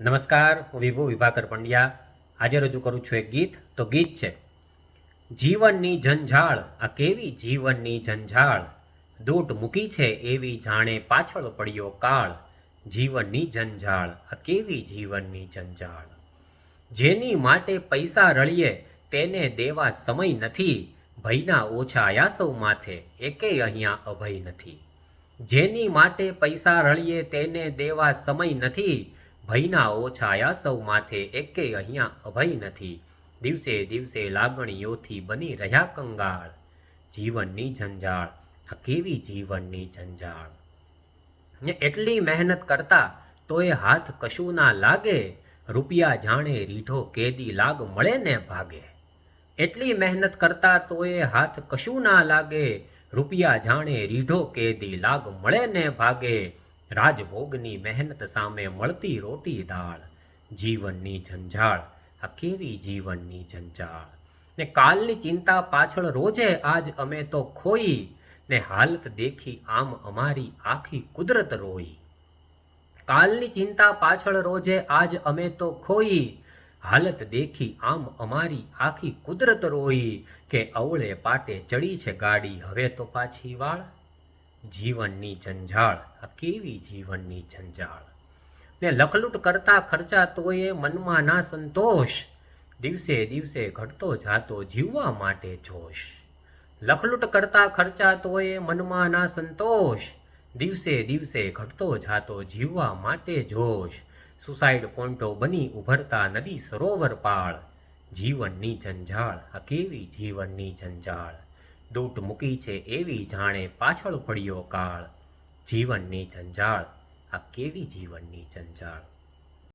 નમસ્કાર, હું વિભુ વિભાકર પંડ્યા. આજે રજૂ કરું છું એક ગીત. તો ગીત છે, જીવનની ઝંઝાળ, આ કેવી જીવનની ઝંઝાળ? દોટ મૂકી છે એવી જાણે પાછળ પડ્યો કાળ. જીવનની ઝંઝાળ, આ કેવી જીવનની ઝંઝાળ? જેની માટે પૈસા રળીએ, તેને દેવા સમય નથી. ભયના ઓછા યાસવ માથે, એકે અહીંયા અભય નથી. જેની માટે પૈસા રળીએ, તેને દેવા સમય નથી. ભયના ઓછા યાસવ માથે એકે અહીંયા અભય નથી. દિવસે દિવસે લાગણીઓથી બની રહ્યા કંગાળ. જીવનની ઝંઝાળ. આ કેવી જીવનની ઝંઝાળ? ને એટલી મહેનત કરતા તોય હાથ કશું ના લાગે. રૂપિયા જાણે રીઢો કેદી લાગ મળે ને ભાગે. એટલી મહેનત કરતા તોય હાથ કશું ના લાગે. રૂપિયા જાણે રીઢો કેદી લાગ મળે ને ભાગે. રાજભોગની મહેનત સામે મળતી રોટી દાળ, જીવનની ઝંઝાળ, આ કેવી જીવનની ઝંઝાળ? ને કાલની ચિંતા પાછળ રોજે આજ અમે તો ખોઈ, ને હાલત દેખી આમ અમારી આખી કુદરત રોઈ. કાલની ચિંતા પાછળ રોજે આજ અમે તો ખોઈ, હાલત દેખી આમ અમારી આખી કુદરત રોઈ, કે અવળે પાટે ચડી છે ગાડી, હવે તો પાછી વાળ. જીવનની જંજાળ આ કેવી જીવનની જંજાળ ને લખલૂટ કરતા ખર્ચા તોય મનમાં ના સંતોષ. દિવસે દિવસે ઘટતો જાતો જીવવા માટે જોશ. લખલૂટ કરતા ખર્ચા તોય મનમાં ના સંતોષ. દિવસે દિવસે ઘટતો જાતો જીવવા માટે જોશ. સુસાઇડ પોઈન્ટો બની ઉભરતા નદી સરોવર પાળ. જીવનની જંજાળ આ કેવી જીવનની જંજાળ દૂટ મૂકી છે એવી જાણે પાછળ પડ્યો કાળ. જીવનની જંજાળ. આ કેવી જીવનની જંજાળ?